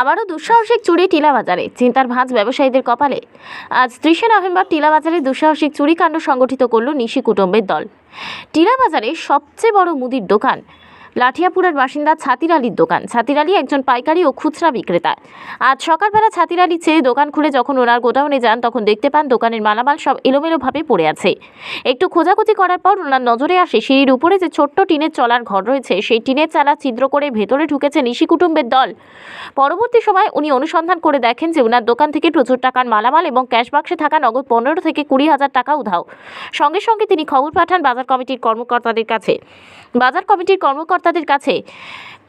আবারও দুঃসাহসিক চুরি টিলা বাজারে চিন্তার ভাঁজ ব্যবসায়ীদের কপালে। আজ ত্রিশে নভেম্বর টিলা বাজারে দুঃসাহসিক চুরিকাণ্ড সংগঠিত করল নিশি কুটুম্বের দল। টিলা বাজারে সবচেয়ে বড় মুদির দোকান লাঠিয়াপুরের বাসিন্দা ছাতির আলীর দোকান। ছাতির আলী একজন পাইকারি ও খুচরা বিক্রেতা। আজ সকালবেলা ছাতির আলী চেয়ে দোকান খুলে যখন ওনার গোডাউনে যান, তখন দেখতে পান দোকানের মালামাল সব এলোমেলোভাবে পড়ে আছে। একটু খোঁজাখুঁজি করার পর ওনার নজরে আসে সিঁড়ির উপরে যে ছোট্ট টিনের চলার ঘর রয়েছে, সেই টিনের চালা ছিদ্র করে ভেতরে ঢুকেছে নিশি কুটুম্বের দল। পরবর্তী সময় উনি অনুসন্ধান করে দেখেন যে ওনার দোকান থেকে প্রচুর টাকার মালামাল এবং ক্যাশ বাক্সে থাকা নগদ পনেরো থেকে কুড়ি হাজার টাকা উধাও। সঙ্গে সঙ্গে তিনি খবর পাঠান বাজার কমিটির কর্মকর্তাদের কাছে। বাজার কমিটির কর্মকর্তাদের কাছে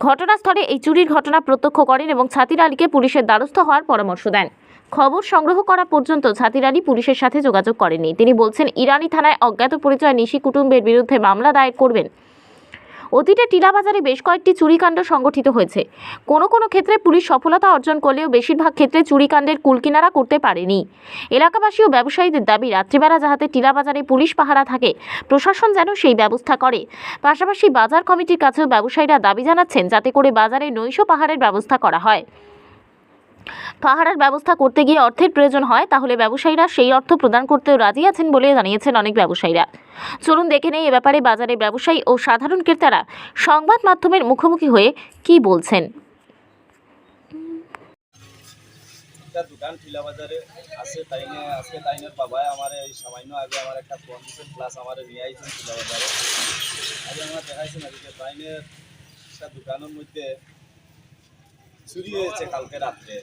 ঘটনাস্থলে এই চুরির ঘটনা প্রত্যক্ষ করেন এবং ছাতির আলীকে পুলিশের দ্বারস্থ হওয়ার পরামর্শ দেন। খবর সংগ্রহ করা পর্যন্ত ছাতির আলী পুলিশের সাথে যোগাযোগ করেননি। তিনি বলছেন, ইরানি থানায় অজ্ঞাত পরিচয় নিশি কুটুম্বের বিরুদ্ধে মামলা দায়ের করবেন। অতীতে টিলাবাজারে বেশ কয়েকটি চুরিকাণ্ড সংগঠিত হয়েছে। কোনো কোনো ক্ষেত্রে পুলিশ সফলতা অর্জন করলেও বেশিরভাগ ক্ষেত্রে চুরিকাণ্ডের কুলকিনারা করতে পারেনি। এলাকাবাসী ও ব্যবসায়ীদের দাবি, রাত্রিবেলা যাহাতে টিলাবাজারে পুলিশ পাহারা থাকে, প্রশাসন যেন সেই ব্যবস্থা করে। পাশাপাশি বাজার কমিটির কাছেও ব্যবসায়ীরা দাবি জানাচ্ছেন, যাতে করে বাজারে নৈশ পাহাড়ের ব্যবস্থা করা হয়। পাহারার ব্যবস্থা করতে গিয়ে অর্থের প্রয়োজন হয়, তাহলে ব্যবসায়ীরা সেই অর্থ প্রদান করতেও রাজি আছেন বলে জানিয়েছেন অনেক ব্যবসায়ীরা। চলুন দেখে নেই এ ব্যাপারে বাজারে ব্যবসায়ী ও সাধারণ ক্রেতারা সংবাদ মাধ্যমের মুখোমুখি হয়ে কি বলছেন। দোকান ঠিলা বাজারে আজকে আমার এই সামান্য আগে আমার একটা আমার নিয়ে আইছেন ঠিলা বাজারে আগে আমার দেখাইছেন দোকানের মধ্যে চুরি হয়েছে কালকে রাত্রে।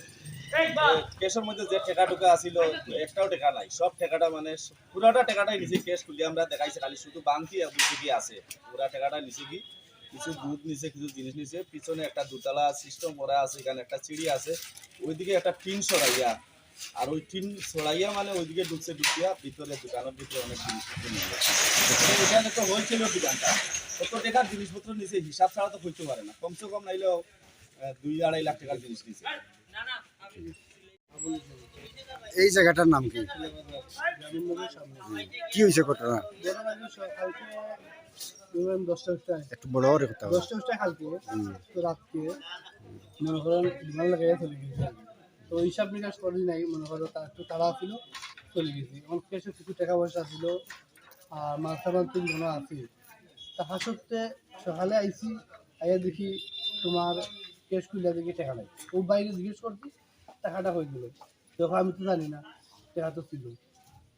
কেসের মধ্যে যে টেকা টুকা আছিল, একটাও টেকা নাই। সব টেকাটা মানে পুরাটা টেকাটাই নিচে কেস খুলে আমরা দেখাইছি খালি। শুধু বাংকি আর বুঝি কি আছে। পুরা টেকাটা নিচে কি? কিছু দুধ নিচে কিছু জিনিস নিচে পিছনে একটা দুতলা সিস্টেম করা আছে, এখানে একটা চিড়ি আছে। ওইদিকে একটা টিন সরাইয়া আর ওই টিন সরাইয়া মানে ওইদিকে ঢুকছে ঢুকিয়া ভিতরে দোকানের ভিতরে অনেক জিনিসপত্র এখানে তো হয়েছিল দোকানটা। কত টাকার জিনিসপত্র নিচে হিসাব ছাড়া তো হইতে পারে না। কমসে কম নাইলেও দুই আড়াই লাখ টাকার জিনিস নিচে এই জায়গাটার নাম কি? কি হয়েছে ঘটনা? একটু বড় করে কথা তো রাতকে মনে করেন চলে গেছে তো হিসাব নাই, মনে করো একটু ছিল চলে গেছি। টাকা পয়সা আর মাথা সত্ত্বে সকালে আইছি, আইয়া দেখি তোমার কেস খুলে দেখি টাকা নাই। ও বাইরে জিজ্ঞেস করছি টাকাটা হয়ে গেল। তখন আমি তো জানি না টাকা তো ছিল।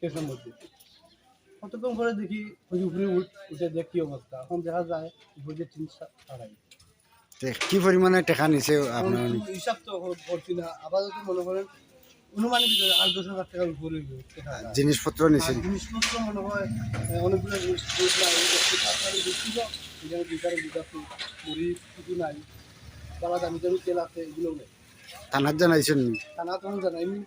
কেসের মধ্যে কতক্ষণ করে দেখি ওই উপরে উঠ দেখ কি অবস্থা। এখন দেখা যায় উপরে যে তিন ছাড়াই কি পরিমাণে টাকা নিছে আপনার? হিসাব তো করছি না। আপাতত মনে করেন অনুমানিক ভিতরে আট দশ হাজার টাকার উপরে জিনিসপত্র নিছে জিনিসপত্র মনে হয় অনেকগুলো জিনিস নাই। এখানে বিকারে বিকাশে মুড়ি কিছু নাই। তারা দামি দামি তেল আছে এগুলো নেই। থানার জানাইছেন থানা তখন জানাইনি।